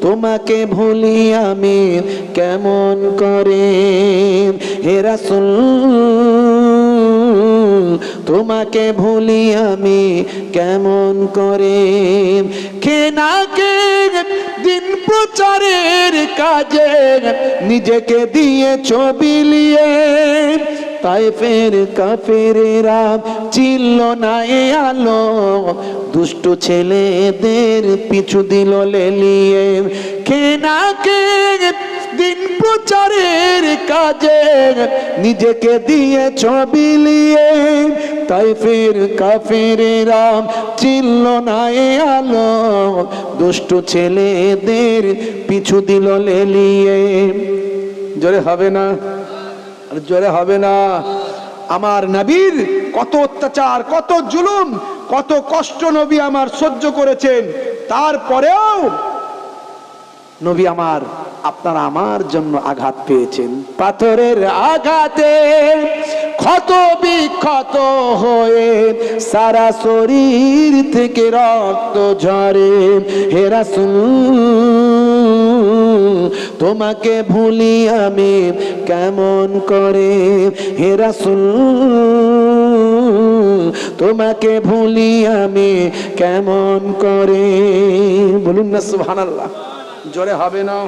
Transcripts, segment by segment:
তোমাকে ভুলি আমি কেমন করে? হেরাসুল তোমাকে ভুলি আমি কেমন করে? খেনাকে দিন প্রচারের কাজে নিজেকে দিয়ে ছবি লিয়ে তাই ফের কাফেরেরা চিল্ল না এ আলো। দুষ্ট ছেলেদের পিছু দিল লেলিয়ে। খেনাকে দিন প্রচারের কাজে? নিজেকে দিয়ে ছবি লিয়ে। তাই ফের কাফেরেরা চিল্ল না এ আলো। দুষ্ট ছেলেদের পিছু দিল লেলিয়ে। জোরে হবে না। আর জোরে হবে না। আমার নাবির কত অত্যাচার, কত জুলুম, কত কষ্ট নবী আমার সহ্য করেছেন। তারপরেও নবী আমার, আপনারা আমার জন্য আঘাত পেয়েছেন। পাথরের আঘাতে ক্ষত বিক্ষত হয়ে সারা শরীর থেকে রক্ত ঝরে। হেরাসুল তোমাকে ভুলি আমি কেমন করে? হেরাসুল তোমাকে ভুলি আমি কেমন করে? বলুন না, সুবহানাল্লাহ। জোরে হবে না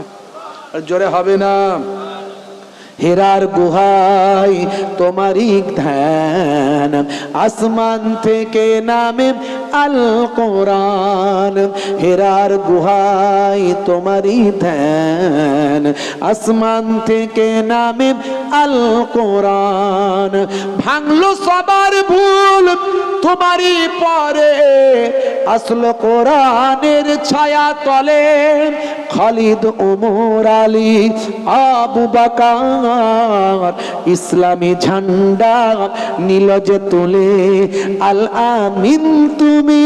জোরে হবে না। হেরার গুহাই তোমারই ধ্যান, আসমান থেকে নামে আল কোরআন। হেরার গুহাই তোমারই ধ্যান, আসমান থেকে নামে আল কোরআন। ভাঙলো সবার ভুল তোমারই পরে আসলো কোরআনের ছায়া তলে। খালিদ, ওমর আলী, আবু বাকার, ইসলামী ঝান্ডা নীল যে তুলে। আল আমিন তুমি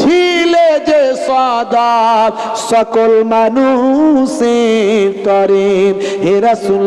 ছিলে যে সদা, সকল মানুষের তরে। হে রাসূল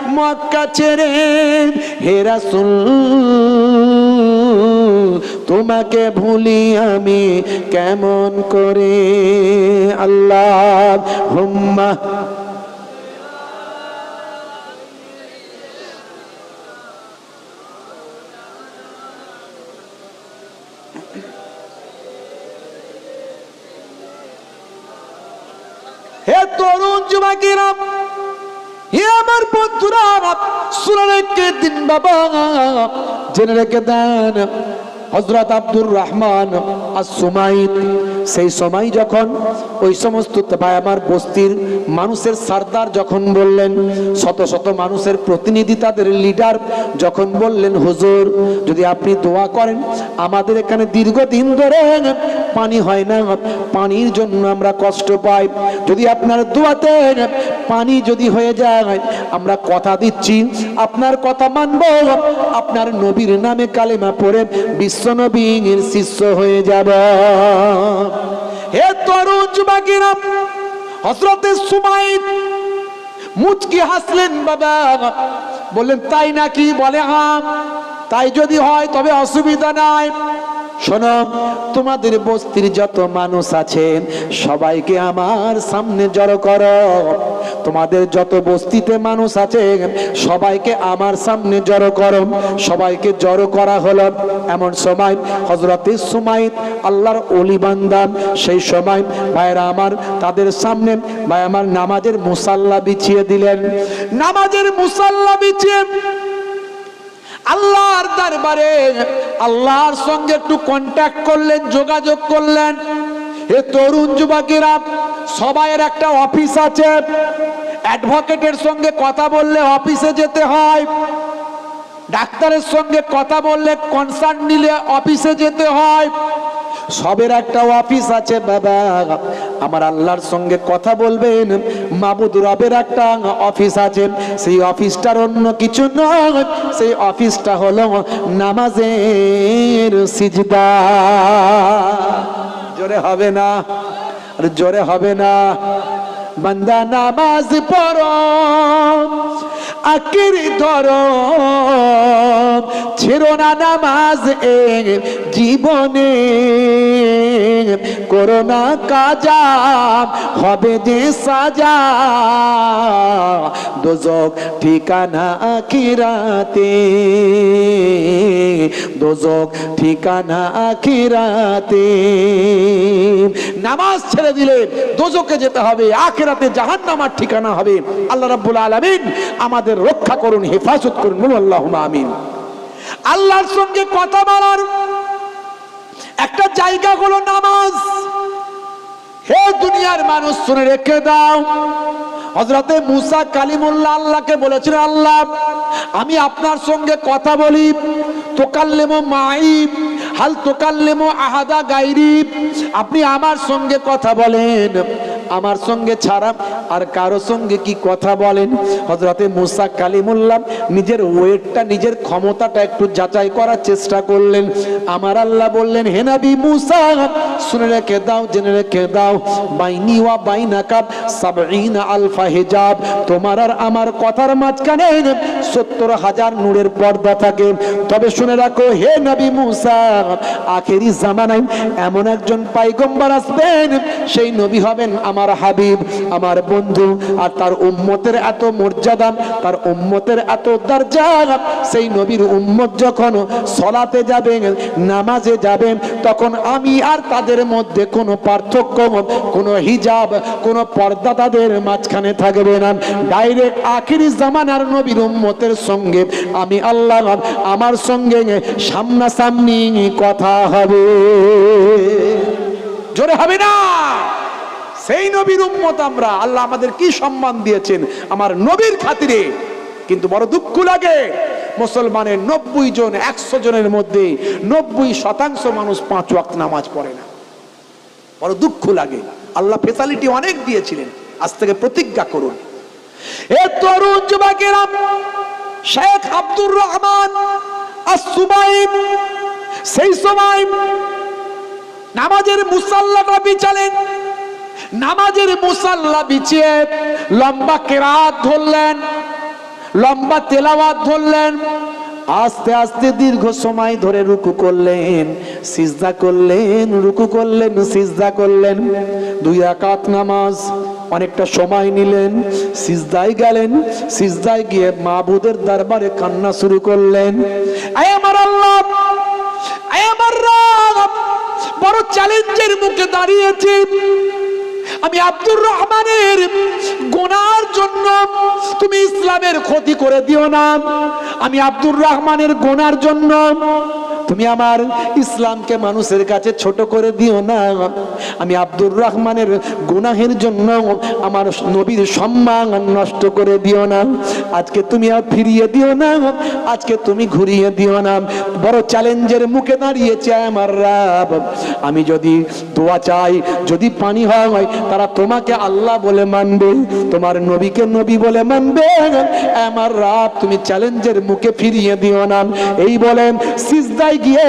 মক্কা ছেড়ে হেরাসুল তোমাকে ভুলি আমি কেমন করে? আল্লাহ হুম্মা। হে তরুণ যুবকেরা হে আমার বন্ধুরা শুনে রেখে দিন বাবা, জেনে রেখে দেন হজরত আব্দুর রহমান আর সুমাইদ সেই সময় যখন ওই সমস্ত আমার বস্তির মানুষের সর্দার যখন বললেন, শত শত মানুষের প্রতিনিধি তাদের লিডার যখন বললেন, হুজুর, যদি আপনি দোয়া করেন, আমাদের এখানে দীর্ঘদিন ধরে পানি হয় না, পানির জন্য আমরা কষ্ট পাই। যদি আপনার দোয়াতে পানি যদি হয়ে যায়, আমরা কথা দিচ্ছি, আপনার কথা মানব, আপনার নবীর নামে কালেমা পড়ে বিশ্ব নবীর শিষ্য হয়ে যাব। হে তরুণ যুবকেরা হজরতের সুমাইদ, মুচকি হাসলেন, বাবা। বললেন, তাই নাকি? বলে হ্যাঁ তাই যদি হয় তবে অসুবিধা নাই। শোনো, তোমাদের বস্তির যত মানুষ আছেন সবাইকে আমার সামনে জড়ো করো। তোমাদের যত বস্তিতে মানুষ আছে, সবাইকে আমার সামনে জড়ো করো। সবাইকে জড়ো করা হলো এমন সময় হজরতের সুমাইত আল্লাহর অলি বান্দান সেই সময় ভাইরা আমার, তাদের সামনে ভাই আমার নামাজের মুসাল্লা বিছিয়ে দিলেন। নামাজের মুসাল্লা বিছিয়ে আল্লাহর দরবারে আল্লাহর সঙ্গে একটু কন্ট্যাক্ট করলেন, যোগাযোগ করলেন। এ তরুণ যুবকেরা, সবাইয়ের একটা অফিস আছে। অ্যাডভোকেটের সঙ্গে কথা বললে অফিসে যেতে হয়। ডাক্তারের সঙ্গে কথা বললে কনসার্ট নিলে অফিসে যেতে হয়। সবের একটা অফিস আছে বাবা। আমার আল্লাহর সঙ্গে কথা বলবেন। মাবুদ রবের একটা অফিস আছে। সেই অফিসটার অন্য কিছু নয়। সেই অফিসটা হলো নামাজের সিজদা। জোরে হবে না? আর জোরে হবে না। বান্দা, নামাজ পড়ো। আকির ধরো। ছেড়ো না নামাজ এ। জীবনে করোনা কাজা হবে যে সাজা। দোজক ঠিকানা আখিরাতে দোজক ঠিকানা আখিরাতে নামাজ ছেড়ে দিলে দোজকে যেতে হবে, আখিরাতে জাহান্নামার ঠিকানা হবে। আল্লাহ রাব্বুল আলামিন আমাদের রক্ষা করুন, হেফাজত করুন। আল্লাহুম্মা আমিন। আল্লাহর সঙ্গে কথা বলার একটা জায়গা হলো নামাজ। হে দুনিয়ার মানুষ, শুনে রেখে দাও। হজরতে মুসা কালিমুল্লাহ আল্লাহকে বলেছিলেন আল্লাহ, আমি আপনার সঙ্গে কথা বলি। তোকাল্লেমো মাইব হাল তোকাল্লেমো আহাদা গাইরিব আপনি আমার সঙ্গে কথা বলেন। আমার সঙ্গে ছাড়া আর কারও সঙ্গে কি কথা বলেন? হজরতে মুসা কালিমুল্লাহ নিজের ওয়েটটা, নিজের ক্ষমতাটা একটু যাচাই করার চেষ্টা করলেন। আমার আল্লাহ বললেন হেনাবি মুসা, শুনে রেখে দাও, জেনে রেখে দাও। বাইনি ওয়া বাইনাকা সাবঈনা আলফা হিজাব। তোমার আর আমার কথার মাঝখানে সত্তর হাজার নূরের পর্দা থাকে। তবে শুনে রাখো, হে নবী মুসা, আখেরি জামানায় এমন একজন পাইগম্বর আসবেন, সেই নবী হবেন আমার হাবিব, আমার বন্ধু আর তার উম্মতের এত মর্যাদা, তার উম্মতের এত দরজা, সেই নবীর উম্মত যখন সলাতে যাবেন নামাজে যাবেন তখন আমি আর তাদের মধ্যে কোনো পার্থক্য, কোনো হিজাব, কোনো পর্দা তাদের মাঝখানে থাকবে না। ডাইরেক্ট আখিরি জামানার নবীর উম্মতের সঙ্গে আমি আল্লাহ, আমার সঙ্গে সামনাসামনি কথা হবে। জোরে হবে না? সেই নবীর উম্মত আমরা। আল্লাহ আমাদের কি সম্মান দিয়েছেন আমার নবীর খাতিরে। কিন্তু বড় দুঃখ লাগে, মুসলমানের নব্বই জন, একশো জনের মধ্যে নব্বই শতাংশ মানুষ পাঁচ ওয়াক্ত নামাজ পড়ে না। বড় দুঃখ লাগে। আল্লাহ ফেসালিটি অনেক দিয়েছিলেন। আজ থেকে প্রতিজ্ঞা করুন। এ তরুণ যুবকেরা, শেখ আব্দুর রহমান আসুবাইব সেই সময় নামাজের মুসাল্লাটা বিছালেন নামাজের মুসাল্লা বিছিয়ে লম্বা কেরাত ধরলেন, লম্বা তেলাওয়াত ধরলেন, আস্তে আস্তে দীর্ঘ সময় ধরে রুকু করলেন, সিজদা করলেন, রুকু করলেন, সিজদা করলেন। দুই রাকাত নামাজ, অনেকটা সময় নিলেন, সিজদায় গেলেন, সিজদায় গিয়ে মাহবুদের দরবারে কান্না শুরু করলেন। আমার আল্লাহ আমার বড় চ্যালেঞ্জের মুখে দাঁড়িয়েছি। আমি আব্দুর রহমানের গোনার জন্য তুমি ইসলামের ক্ষতি করে দিও না। আমি আব্দুর রহমানের গোনার জন্য তুমি আমার ইসলামকে মানুষের কাছে ছোট করে দিও না। আমি আব্দুর রহমানের গুনাহের জন্য আমার নবীর সম্মান নষ্ট করে দিও না। আজকে তুমি আর ফিরিয়ে দিও না। আজকে তুমি ঘুরিয়ে দিও না। বড় চ্যালেঞ্জের মুখে দাঁড়িয়েছে আমার রাব। আমি যদি দোয়া চাই, যদি পানি হয়, তারা তোমাকে আল্লাহ বলে মানবে, তোমার নবীকে নবী বলে মানবে। আমার রাব, তুমি চ্যালেঞ্জের মুখে ফিরিয়ে দিও না। এই বলে সিজদায় গিয়ে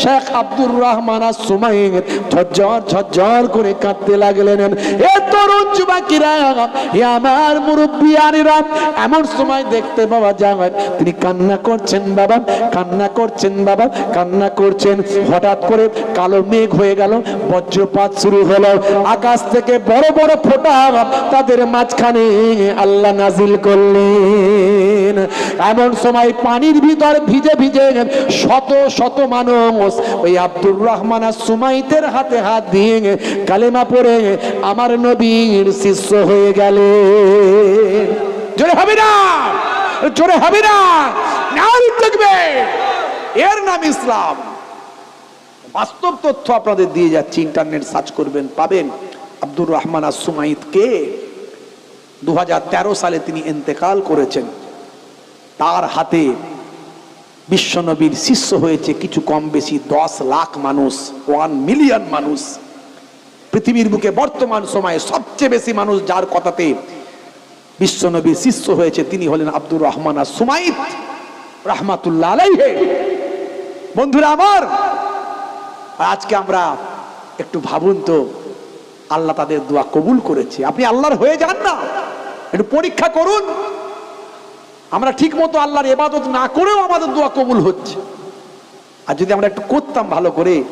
শেখ আব্দুর ঝরঝর ঝরঝর করে কাঁদতে লাগলেন। এ তরুণ যুবকেরা হে আমার মুরব্বিয়ানেরা এমন সময় দেখতে তিনি কান্না করছেন বাবা, কান্না করছেন বাবা, কান্না করছেন। হঠাৎ করে কালো মেঘ হয়ে গেল, বজ্রপাত শুরু হলো। আকাশ থেকে বড় বড় ফোঁটা তাদের মাঝখানে আল্লাহ নাজিল করলেন। এমন সময় পানির ভিতর ভিজে ভিজে শত শত মানুষ ওই আব্দুর রহমান আর সুমাইতের হাতে হাত দিয়ে কালেমা পড়ে আমার নবীর শিষ্য হয়ে গেলে। জোরে হবে না, জোরে হবে না এর নাম ইসলাম। বাস্তব তথ্য আপনাদের দিয়ে যাচ্ছি ইন্টারনেট সার্চ করবেন, পাবেন। আব্দুর রহমান আর সুমাইত কে দু হাজার তেরো সালে তিনি এন্তেকাল করেছেন। তার হাতে বিশ্বনবীর শিষ্য হয়েছে কিছু কম বেশি দশ লাখ মানুষ ওয়ান মিলিয়ন মানুষ। পৃথিবীর বুকে বর্তমান সময়ে সবচেয়ে বেশি মানুষ যার কথাতে বিশ্বনবীর শিষ্য হয়েছে তিনি হলেন আব্দুর রহমান আর সুমাইত রহমাতুল্লাহ বন্ধুরা আমার আজকে আমরা একটু ভাবুন তো, আল্লাহ তাদের দোয়া কবুল করেছে। আপনি আল্লাহর হয়ে যান না। একটু পরীক্ষা করুন। আমরা ঠিক মতো আল্লাহর এবাদত না করেও আমাদের দোয়া কবুল হচ্ছে। আর যদি আমরা একটু করতাম ভালো করে,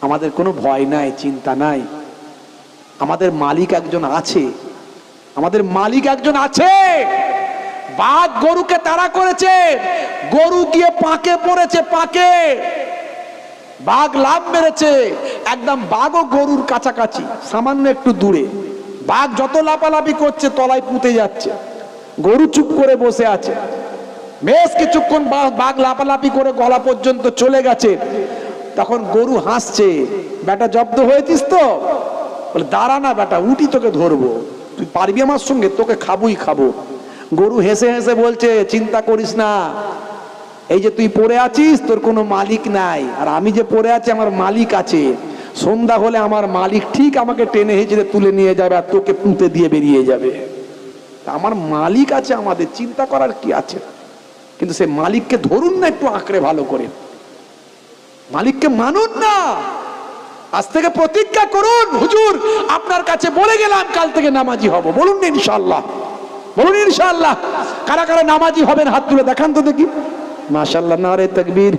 আমাদের কোনো ভয় নাই, চিন্তা নাই। আমাদের মালিক একজন আছে। আমাদের মালিক একজন আছে। বাঘ গরুকে তাড়া করেছে। গরু গিয়ে পাকে পড়েছে, পাকে। বাঘ লাভ মেরেছে। একদম বাঘও গরুর কাছাকাছি, সামান্য একটু দূরে। বাঘ যত লাপালাপি করছে, তলায় পুঁতে যাচ্ছে। গরু চুপ করে বসে আছে। বেশ কিছুক্ষণ বাঘ লাপালাপি করে গলা পর্যন্ত চলে গেছে। তখন গরু হাসছে, বেটা, জব্দ হয়েছিস তো? বলে, দাঁড়া না বেটা, উঠি তোকে ধরবো। তুই পারবি আমার সঙ্গে? তোকে খাবুই খাব। গরু হেসে হেসে বলছে, চিন্তা করিস না। এই যে তুই পড়ে আছিস, তোর কোনো মালিক নাই। আর আমি যে পড়ে আছি, আমার মালিক আছে। সন্ধ্যা হলে আমার মালিক ঠিক আমাকে টেনে হেঁচড়ে তুলে নিয়ে যাবে আর তোকে পুঁতে দিয়ে বেরিয়ে যাবে। আমার মালিক আছে আমাদের, চিন্তা করার কি আছে? কিন্তু সে মালিককে ধরুন না একটু আঁকড়ে ভালো করে। মালিককে মানুন না। আজ থেকে প্রতিজ্ঞা করুন, হুজুর, আপনার কাছে বলে গেলাম, কাল থেকে নামাজি হব। বলুন ইনশাল্লাহ বলুন ইনশাল্লাহ কারা কারা নামাজি হবেন হাত তুলে দেখান তো দেখি। মাশাল্লাহ না রে তকবীর।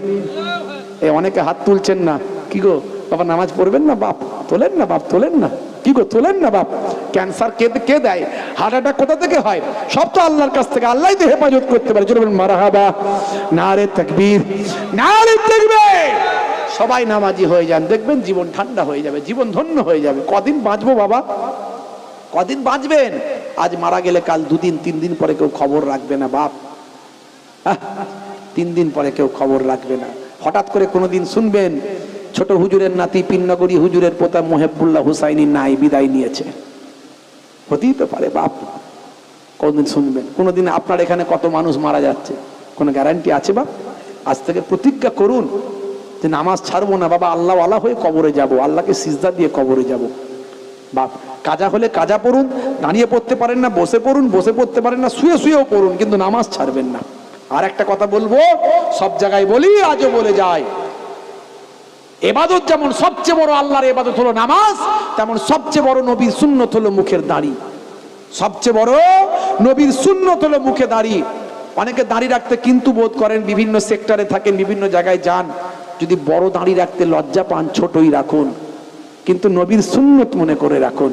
এ অনেকে হাত তুলছেন না। কি গো, বাবা নামাজ পড়বেন না বাপ? তোলেন না বাপ, তোলেন না। কি গো, তোলেন না বাপ? ক্যান্সার কে কে দেয়? হার্ট অ্যাটাক কোথা থেকে হয়? সব তো আল্লাহর কাছ থেকে। আল্লাহ তো হেফাজত করতে পারে। চলবেন মারাহাবা। না রে তকবীর। না রে সবাই নামাজি হয়ে যান। দেখবেন জীবন ঠান্ডা হয়ে যাবে, জীবন ধন্য হয়ে যাবে। কদিন বাঁচবো বাবা? কদিন বাঁচবেন? আজ মারা গেলে কাল দুদিন, তিন দিন পরে কেউ খবর রাখবে না, বাপ। তিন দিন পরে কেউ খবর রাখবে না। হঠাৎ করে কোনোদিন শুনবেন, ছোট হুজুরের নাতি, পিন্নগরী হুজুরের পোতা মোহেবুল্লাহ হুসাইনি নাই, বিদায় নিয়েছে। হতেই তো পারে বাপ। কোনদিন শুনবেন কোনোদিন আপনার এখানে কত মানুষ মারা যাচ্ছে? কোনো গ্যারান্টি আছে বাপ? আজ থেকে প্রতিজ্ঞা করুন যে নামাজ ছাড়বো না, বাবা আল্লাহ আল্লাহ হয়ে কবরে যাব, আল্লাহকে সিজদা দিয়ে কবরে যাব। বাপ, কাজা হলে কাজা পড়ুন, দাঁড়িয়ে পড়তে পারেন না, বসে পড়ুন, বসে পড়তে পারেন না, শুয়ে শুয়েও পড়ুন, কিন্তু নামাজ ছাড়বেন না। আর একটা কথা বলব, সব জায়গায় বলি, আজও বলে যায় এবাদত যেমন সবচেয়ে বড় আল্লাহর এবাদত হলো নামাজ, তেমন সবচেয়ে বড় নবীর সুন্নত হলো মুখের দাড়ি। সবচেয়ে বড় নবীর সুন্নত হলো মুখে দাড়ি। অনেকে দাড়ি রাখতে কিন্তু বোধ করেন বিভিন্ন সেক্টরে থাকেন, বিভিন্ন জায়গায় যান। যদি বড় দাঁড়ি রাখতে লজ্জা পান, ছোটই রাখুন। কিন্তু নবীর সুন্নত মনে করে রাখুন।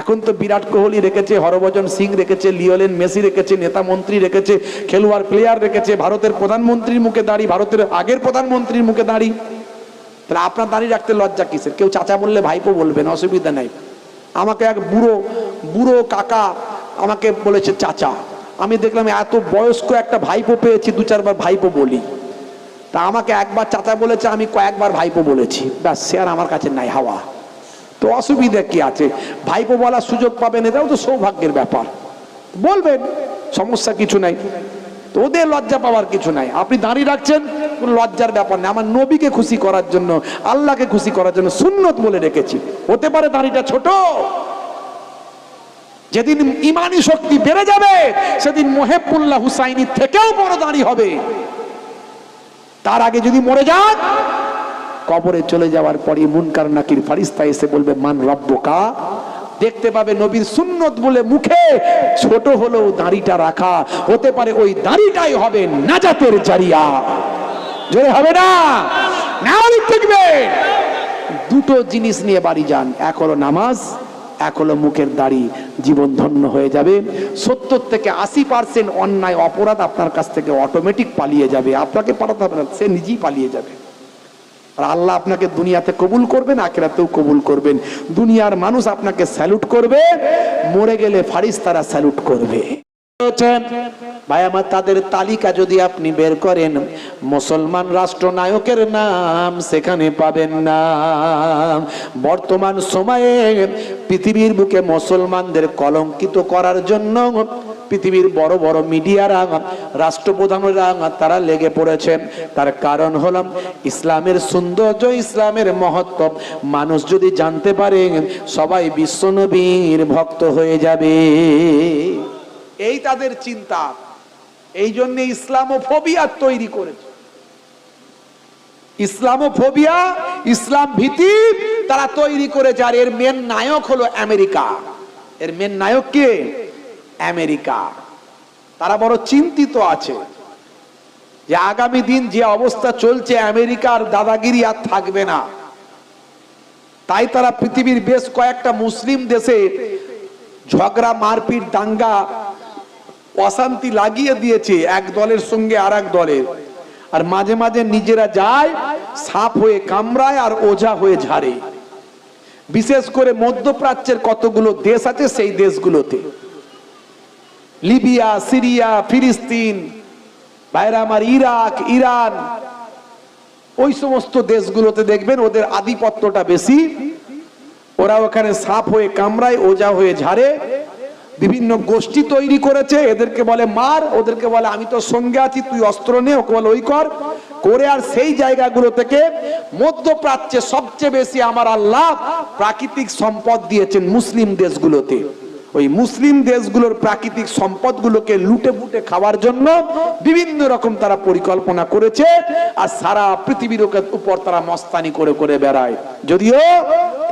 এখন তো বিরাট কোহলি রেখেছে, হরভজন সিং রেখেছে লিওলেন মেসি রেখেছে, নেতা মন্ত্রী রেখেছে, খেলোয়াড় প্লেয়ার রেখেছে, ভারতের প্রধানমন্ত্রীর মুখে দাড়ি, ভারতের আগের প্রধানমন্ত্রীর মুখে দাড়ি। তাহলে আপনার দাঁড়িয়ে রাখতে লজ্জা কিসের? কেউ চাচা বললে ভাইপো বলবেন অসুবিধা নাই। আমাকে এক বুড়ো বুড়ো কাকা আমাকে বলেছে, চাচা, আমি দেখলাম এত বয়স্ক একটা ভাইপো পেয়েছি, দু চারবার ভাইপো বলি। তা আমাকে একবার চাচা বলেছে, আমি কয়েকবার ভাইপো বলেছি। ব্যাস, সে আর আমার কাছে নাই হাওয়া। তো অসুবিধা কি আছে? ভাইপো বলার সুযোগ পাবেন, এটাও তো সৌভাগ্যের ব্যাপার। বলবেন, সমস্যা কিছু নাই। তো ওদের লজ্জা পাওয়ার কিছু নাই। আপনি দাঁড়িয়ে রাখছেন, কোনো লজ্জার ব্যাপার নেই। আমার নবীকে খুশি করার জন্য, আল্লাহকে খুশি করার জন্য সুন্নত বলে রেখেছি। হতে পারে দাঁড়িটা ছোট। যেদিন ইমানি শক্তি বেড়ে যাবে, সেদিন মোহেবুল্লাহ হুসাইনি থেকেও বড় দাঁড়ি হবে। তার আগে যদি মরে যান, কবরে চলে যাওয়ার পরে মুনকার নাকির ফারিস্তা এসে বলবে, মান রব্বকা দেখতে পাবে নবীর সুন্নত বলে মুখে, ছোট হলেও দাড়িটা রাখা। হতে পারে ওই দাড়িটাই হবে নাজাতের জারিয়া। জোরে হবে না? দেখবে দুটো জিনিস নিয়ে বাড়ি যান। এক হলো নামাজ, এক হলো মুখের দাড়ি। জীবন ধন্য হয়ে যাবে। সত্তর থেকে আশি পার্সেন্ট অন্যায় অপরাধ আপনার কাছ থেকে অটোমেটিক পালিয়ে যাবে। আপনাকে পাঠাতে হবে না, সে নিজেই পালিয়ে যাবে। আর আল্লাহ আপনাকে দুনিয়াতে কবুল করবেন, আখেরাতেও কবুল করবেন। দুনিয়ার মানুষ আপনাকে স্যালুট করবে, মরে গেলে ফারিস তারা স্যালুট করবে। ভাই, আমার তাদের তালিকা যদি আপনি বের করেন, মুসলমান রাষ্ট্রনায়কের নাম সেখানে পাবেন না। বর্তমান সময়ে পৃথিবীর বুকে মুসলমানদের কলঙ্কিত করার জন্য পৃথিবীর বড় বড় মিডিয়ারা রাষ্ট্রপ্রধানরা তারা লেগে পড়েছেন তার কারণ হল ইসলামের সৌন্দর্য, ইসলামের মহত্ব। মানুষ যদি জানতে পারে, সবাই বিশ্বনবীর ভক্ত হয়ে যাবে। এই তাদের চিন্তা। এই জন্য ইসলামোফোবিয়া তৈরি করেছে। ইসলামোফোবিয়া, ইসলাম ভীতি তারা তৈরি করেছে। আর এর মেন নায়ক হলো আমেরিকা। এর মেন নায়ক কে? আমেরিকা। তারা বড় চিন্তিত আছে যে আগামী দিন যে অবস্থা চলছে, আমেরিকার দাদাগিরি আর থাকবে না। তাই তারা পৃথিবীর বেশ কয়েকটা মুসলিম দেশে ঝগড়া, মারপিট, দাঙ্গা, অশান্তি লাগিয়ে দিয়েছে এক দলের সঙ্গে আর এক দলের। আর মাঝে মাঝে নিজেরা যায়, সাপ হয়ে কামড়ায় আর ওঝা হয়ে ঝাড়ে। বিশেষ করে মধ্যপ্রাচ্যের কতগুলো দেশ আছে, সেই দেশগুলোতে। লিবিয়া, সিরিয়া, ফিলিস্তিন, বাইরে আমার ইরাক, ইরান, ওই সমস্ত দেশগুলোতে দেখবেন ওদের আধিপত্যটা বেশি। ওরা ওখানে সাপ হয়ে কামড়ায়, ওজা হয়ে ঝাড়ে। বিভিন্ন গোষ্ঠী তৈরি করেছে, এদেরকে বলে মার, ওদেরকে বলে আমি তো সঙ্গে আছি, তুই অস্ত্র নে, ওকে বলে ওই কর। করে আর সেই জায়গাগুলো থেকে মধ্যপ্রাচ্যে সবচেয়ে বেশি আমার আল্লাহ প্রাকৃতিক সম্পদ দিয়েছেন মুসলিম দেশগুলোতে। ওই মুসলিম দেশগুলোর প্রাকৃতিক সম্পদগুলোকে লুটে ফুটে খাওয়ার জন্য বিভিন্ন রকম তারা পরিকল্পনা করেছে আর সারা পৃথিবীর উপর তারা মস্তানি করে করে বেড়ায়। যদিও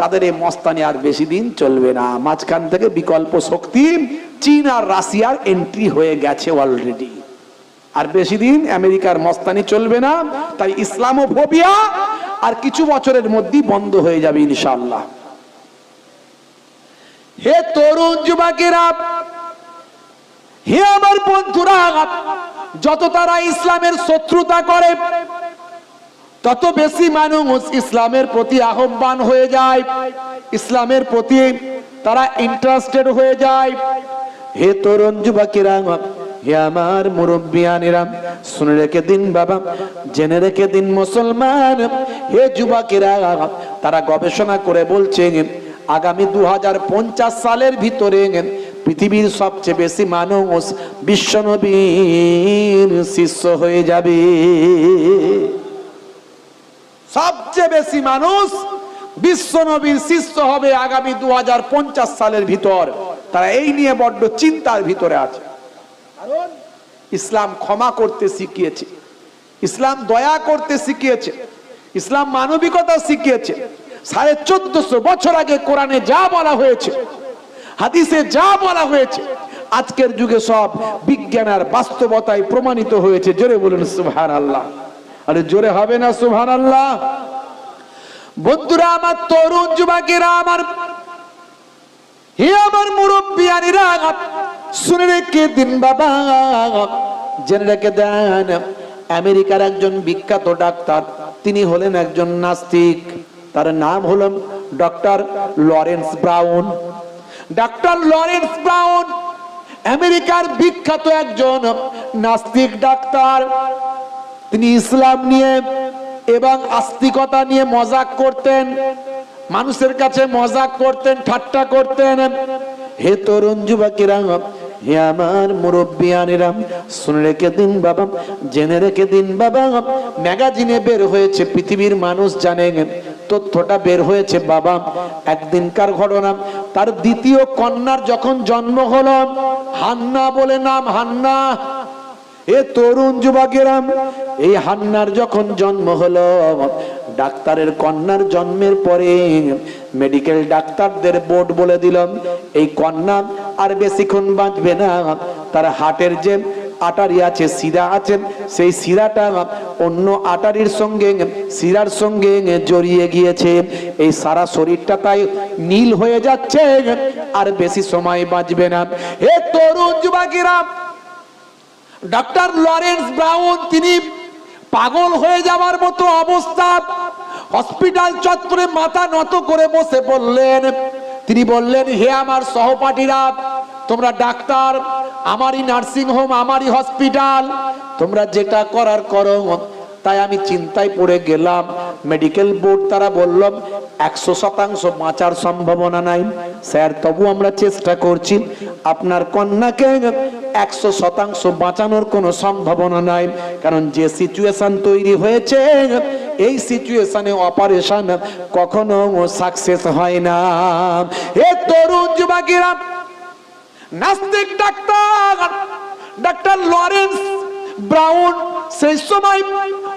তাদের এই মস্তানি আর বেশি দিন চলবে না। মাঝখান থেকে বিকল্প শক্তি চীন আর রাশিয়ার এন্ট্রি হয়ে গেছে অলরেডি আর বেশি দিন আমেরিকার মস্তানি চলবে না, তাই ইসলামোফোবিয়া আর কিছু বছরের মধ্যেই বন্ধ হয়ে যাবে ইনশাআল্লাহ। হে তরুণ যুবকেরা, হে আমার বন্ধুরা, যত তারা ইসলামের শত্রুতা করে, তত বেশি মানুষ ইসলামের প্রতি আহ্বান হয়ে যায়। ইসলামের প্রতি তারা ইন্টারেস্টেড হয়ে যায়। হে তরুণ যুবকেরা, হে আমার মুরব্বিয়ানেরা, শুনে রেখে দিন বাবা, জেনে রেখে দিন মুসলমান। হে যুবকেরা, তারা গবেষণা করে বলছে আগামী দু হাজার পঞ্চাশ সালের ভিতরে পৃথিবীর সবচেয়ে বেশি মানুষ বিশ্বনবীর শিষ্য হয়ে যাবে। সবচেয়ে বেশি মানুষ বিশ্ব নবীর শিষ্য হবে আগামী দু হাজার পঞ্চাশ সালের ভিতর। তারা এই নিয়ে বড্ড চিন্তার ভিতরে আছে। ইসলাম ক্ষমা করতে শিখিয়েছে। ইসলাম দয়া করতে শিখিয়েছে। ইসলাম মানবিকতা শিখিয়েছে। সাড়ে চোদ্দশো বছর আগে কোরআনে যা বলা হয়েছে, হাদিসে যা বলা হয়েছে, আজকের যুগে সব বিজ্ঞান আর বাস্তবতায় প্রমাণিত হয়েছে। জোরে বলুন সুভান আল্লাহ আরে জোরে হবে না সুভান আল্লাহ বন্ধুরা, আমার তরুণ যুবকেরা, আমার হে আমার মুরব্বিয়ানিরা, শুনে রেখে দিন বাবা। জেনে রেখে দেন, আমেরিকার একজন বিখ্যাত ডাক্তার, তিনি হলেন একজন নাস্তিক। তার নাম হলো doctor Lawrence Brown. Doctor Lawrence Brown, আমেরিকার বিখ্যাত একজন নাস্তিক ডাক্তার। তিনি ইসলাম নিয়ে এবং আস্তিকতা নিয়ে মজাক করতেন, মানুষের কাছে মজাক করতেন, ঠাট্টা করতেন। হে তরুণ যুবকেরা, হে আমার মুরব্বিয়ানেরা, শুনে রেখে দিন বাবা, জেনে রেখে দিন বাবা। ম্যাগাজিনে বের হয়েছে, পৃথিবীর মানুষ জানেন তথ্যটা বের হয়েছে, বাবা, একদিনকার ঘটনা। তার দ্বিতীয় কন্যার যখন জন্ম হলো, হান্না বলে নাম হান্না। এ তরুণ যুবকেরা এই হান্নার যখন জন্ম হলো, ডাক্তারের কন্যার জন্মের পরে মেডিকেল ডাক্তারদের বোর্ড বলে দিলাম, এই কন্যা আর বেশিক্ষণ বাঁচবে না, তার হার্টের যে আটারি আছে, শিরা আছে সেই শিরাটা অন্য আটারির সঙ্গে, শিরার সঙ্গে জড়িয়ে গিয়েছে। এই সারা শরীরটা তাই নীল হয়ে যাচ্ছে আর বেশি সময় বাঁচবে না। এ তরুণ যুবকেরা ডক্টর লরেন্স ব্রাউন, তিনি পাগল হয়ে যাওয়ার মতো অবস্থা। হসপিটাল চত্বরে মাথা নত করে বসে পড়লেন। তিনি বললেন, হে আমার সহপাঠীরা, তোমরা ডাক্তার আমারই নার্সিং হোম আমারই হসপিটাল তোমরা যেটা করার করো। তাই আমি চিন্তায় পড়ে গেলাম। মেডিকেল বোর্ড তারা বলল, একশো শতাংশ বাঁচার সম্ভাবনা নাই। স্যার, তবু আমরা চেষ্টা করছি। আপনার কন্যাকে একশো শতাংশ বাঁচানোর কোনো সম্ভাবনা নাই। কারণ যে সিচুয়েশন তৈরি হয়েছে, এই সিচুয়েশনে অপারেশন কখনো সাকসেস হয় না। এ তরুণ যুবকেরা নাস্তিক ডাক্তার ডাক্তার লরেন্স ব্রাউন সেই সময়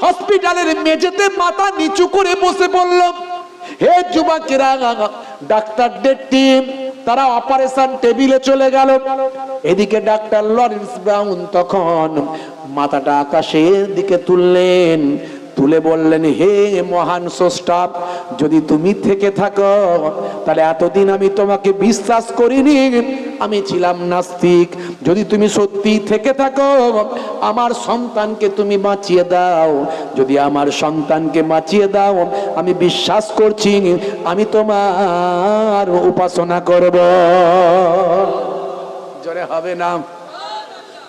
হসপিটালের মেঝেতে মাথা নিচু করে বসে বলল, হে যুবকেরা ডাক্তারদের টিম, তারা অপারেশন টেবিলে চলে গেল। এদিকে ডাক্তার লরেন্স ব্রাউন তখন মাথাটা আকাশের দিকে তুললেন, তুলে বললেন, হে মহান স্রষ্টা, যদি তুমি থেকে থাকো, তাহলে এতদিন আমি তোমাকে বিশ্বাস করিনি আমি ছিলাম নাস্তিক। যদি তুমি সত্যি থেকে থাকো, আমার সন্তানকে তুমি বাঁচিয়ে দাও। যদি আমার সন্তানকে বাঁচিয়ে দাও, আমি বিশ্বাস করছি, আমি তোমার উপাসনা করব। জোরে হবে না।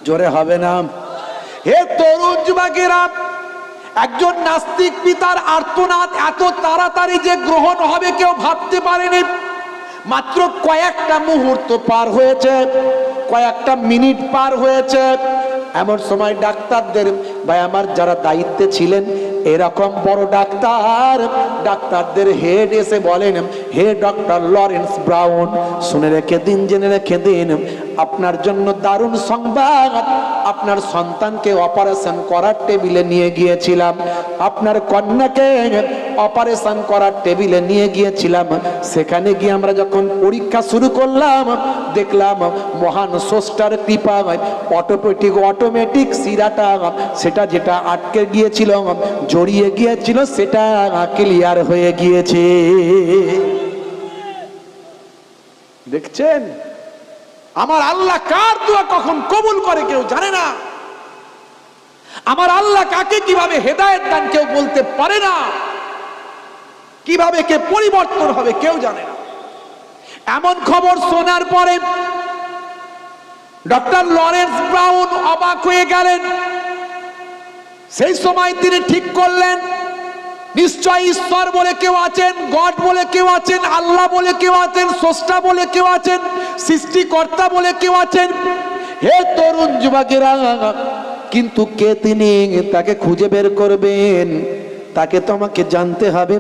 জোরে হবে না। হে তরুণ যুবকেরা, একজন নাস্তিক পিতার আর্তনাদ এত তাড়াতাড়ি যে গ্রহণ হবে কেউ ভাবতে পারেনি। মাত্র কয়েকটা মুহূর্ত পার হয়েছে, কয়েকটা মিনিট পার হয়েছে। এমন সময় ডাক্তারদের বা আমার যারা দায়িত্বে ছিলেন এরকম বড় ডাক্তার, ডাক্তারদের হেড এসে বলেন, হে ডক্টর লরেন্স ব্রাউন, শুনে রেখে দিন, জেনে রেখে দিন, আপনার জন্য দারুণ সংবাদ। আপনার সন্তানকে অপারেশন করার টেবিলে নিয়ে গিয়েছিলাম। আপনার কন্যাকে অপারেশন করার টেবিলে নিয়ে গিয়েছিলাম। সেখানে গিয়ে আমরা যখন পরীক্ষা শুরু করলাম, দেখলাম মহান স্রষ্টার কৃপায় অটোমেটিক অটোমেটিক সিরাটা সেটা যেটা আটকে গিয়েছিল জড়িয়ে গিয়েছিল, সেটা ক্লিয়ার হয়ে গিয়েছে। দেখছেন? আমার আল্লাহ কার দোয়া কখন কবুল করে কেউ জানে না। আমার আল্লাহ কাকে কীভাবে হেদায়েত দান কেউ বলতে পারে না। কীভাবে কে পরিবর্তন হবে কেউ জানে না। এমন খবর শোনার পরে ডক্টর লরেন্স ব্রাউন অবাক হয়ে গেলেন। সেই সময় তিনি ঠিক করলেন, নিশ্চয় ঈশ্বর বলে কেউ আছেন, গড বলে কেউ আছেন, আল্লাহ বলে কেউ আছেন, স্রষ্টা বলে কেউ আছেন, সৃষ্টিকর্তা বলে কেউ আছেন। হে তরুণ যুবকেরা, কিন্তু কে তিনি? তাকে খুঁজে বের করবেন। তাকে তো আমাকে জানতে হবে,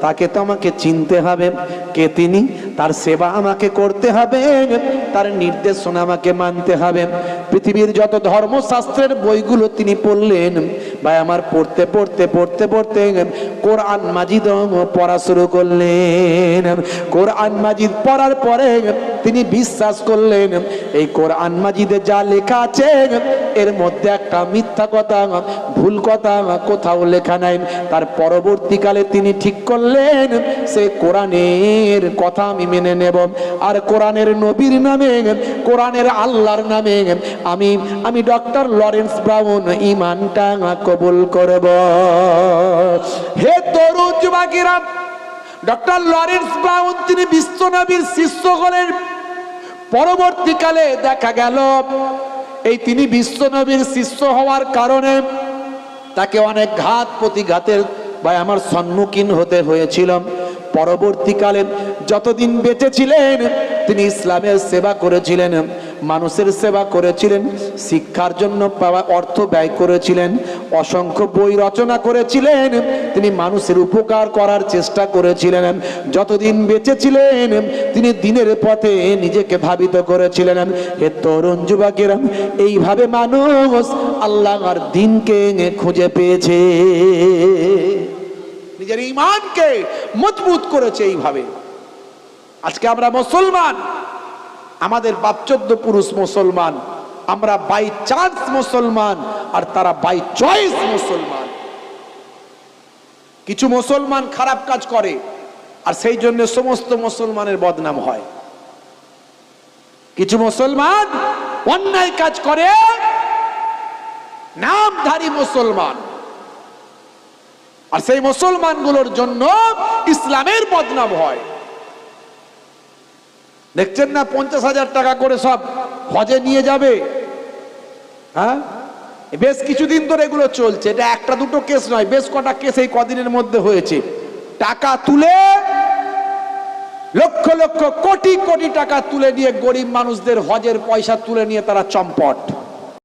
তাকে তো আমাকে চিনতে হবে। কে তিনি? তার সেবা আমাকে করতে হবে, তার নির্দেশনা আমাকে মানতে হবে। পৃথিবীর যত ধর্মশাস্ত্রের বইগুলো তিনি পড়লেন, ভাই আমার পড়তে পড়তে পড়তে পড়তে কোরআন মাজিদ পড়া শুরু করলেন। কোরআন মাজিদ পড়ার পরে তিনি বিশ্বাস করলেন, এই কোরআন মাজিদে যা লেখা আছে, এর মধ্যে একটা মিথ্যা কথা, ভুল কথা কোথাও লেখা নাই। তার পরবর্তীকালে তিনি ঠিক করলেন, সে কোরআনের কথা আমি মেনে নেব। আর কোরআনের নবীর নামে, কোরআনের আল্লাহর নামে আমি আমি ডক্টর লরেন্স ব্রাউন ইমানটা কবুল করব। হে তরুণ যুবকেরা, ডক্টর লরেন্স ব্রাউন তিনি বিশ্বনবীর শিষ্য হলেন। পরবর্তীকালে দেখা গেল, এই তিনি বিশ্বনবীর শিষ্য হওয়ার কারণে তাকে অনেক ঘাত প্রতিঘাতের বা আমার সম্মুখীন হতে হয়েছিল। পরবর্তীকালে যতদিন বেঁচে ছিলেন, তিনি ইসলামের সেবা করেছিলেন। মানুষের সেবা করেছিলেন, শিক্ষার জন্য পাওয়া অর্থ ব্যয় করেছিলেন, অসংখ্য বই রচনা করেছিলেন, তিনি মানুষের উপকার করার চেষ্টা করেছিলেন, যতদিন বেঁচে ছিলেন তিনি দিনের পথে নিজেকে ভাবিত করেছিলেন। হে তরুণ যুবকেরা, এইভাবে মানুষ আল্লাহর দিনকে খুঁজে পেয়েছে। নিজের ইমানকে মজবুত করেছে এইভাবে। আজকে আমরা মুসলমান আমাদের বাপচোদ্দ পুরুষ মুসলমান, আমরা বাই চান্স মুসলমান আর তারা বাই চয়েস মুসলমান। কিছু মুসলমান খারাপ কাজ করে আর সেই জন্য সমস্ত মুসলমানের বদনাম হয়। কিছু মুসলমান অন্যায় কাজ করে, নামধারী মুসলমান। আর সেই মুসলমানগুলোর জন্য ইসলামের বদনাম হয়। দেখছেন না পঞ্চাশ হাজার টাকা করে সব হজে নিয়ে যাবে? হ্যাঁ? বেশ কিছুদিন ধরে এগুলো চলছে। এটা একটা দুটো কেস নয়, বেশ কটা কেস এই কদিনের মধ্যে হয়েছে। টাকা তুলে, লক্ষ লক্ষ কোটি কোটি টাকা তুলে নিয়ে গরিব মানুষদের হজের পয়সা তুলে নিয়ে তারা চম্পট।